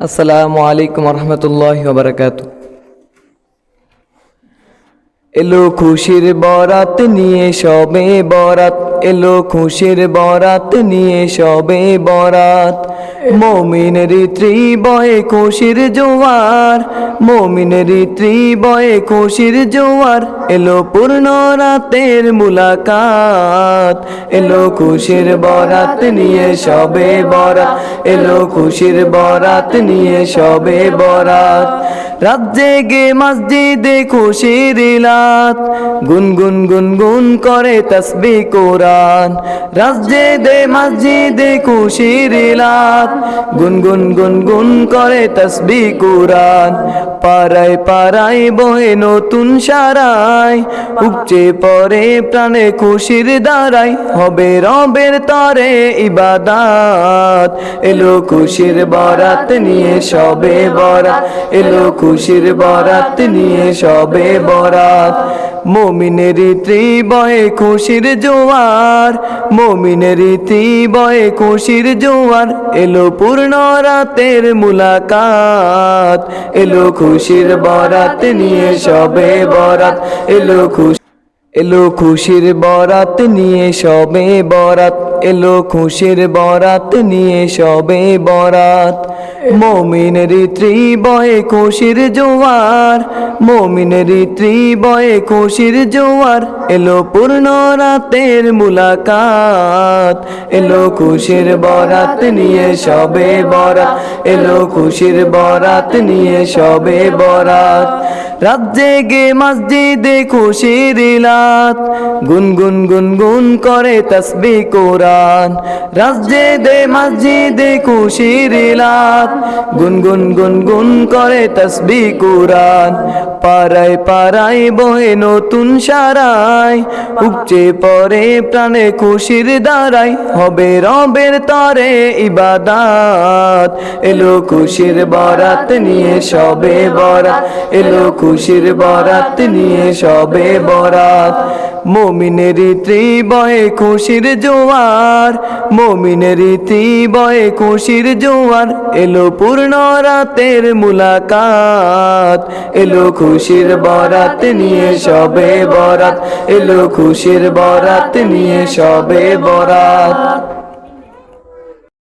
আসসালামু আলাইকুম রহমতুল্লাহ বারকাত এলো খুশির বরাত নিয়ে সবে বরাত। এলো খুশির বরাত নিয়ে সবে বরাত। মমিনের ত্রিবয়ে খুশির জোয়ার। মমিনের ত্রিবয়ে খুশির জোয়ার। এলো পূর্ণ রাতের মুলাকাত। এলো খুশির বরাত নিয়ে সবে বরাত। এলো খুশির বরাত নিয়ে সবে বরাত। রাত জেগে মসজিদে খুশির ইলাত। গুন গুন গুন গুন করে তসবি কোরআন রাত জেগে মসজিদে খুশির গুন গুন গুন করে তসবি কোরআন। পাড়ায় পাড়ায় বহে নতুন সারাই। উপচে পরে প্রাণে খুশির দ্বারাই। হবে রবের তরে ইবাদাত। এলো খুশির বরাত নিয়ে সবে বরাত। এলো খুশির বরাত নিয়ে সবে বরাত। মমিনের ত্রিবয়ে খুশির জোয়ার মমিনের ত্রিবয়ে খুশির জোয়ার, এলো পূর্ণ রাতের মুলাকাত, এলো খুশির বরাত নিয়ে সবে বরাত, এলো খুশি এলো খুশির বরাত নিয়ে সবে বরাত, এলো খুশির বরাত নিয়ে সবে বরাত। মমিনের ত্রিবয়ে খুশির জোয়ার মমিনের ত্রিবয়ে খুশির জোয়ার। এলো পূর্ণ রাতের মুলাকাত, এলো খুশির বরাত নিয়ে সবে বরাত, এলো খুশির বরাত নিয়ে সবে বরাত। রাত জেগে মসজিদে খুশির রাত। গুন গুন গুন গুন করে তসবি কোরআন। রাত জেগে মসজিদে খুশির রাত। গুন গুন গুন গুন করে তসবি কোরআন। পাড়ায় পারাই বয়ে নতুন সারাই। উপচে পরে প্রাণে খুশির দ্বারাই হবে রবের তরে ইবাদাত। এলো খুশির বরাত নিয়ে সবে বরাত, এলো খুশির বরাত নিয়ে সবে বরাত। মমিনের ত্রিবয়ে খুশির জোয়ার মমিনের ত্রিবয়ে খুশির জোয়ার, এলো পূর্ণ রাতের মুলাকাত, এলো খুশির বরাত নিয়ে সবে বরাত, এলো খুশির বরাত নিয়ে সবে বরাত।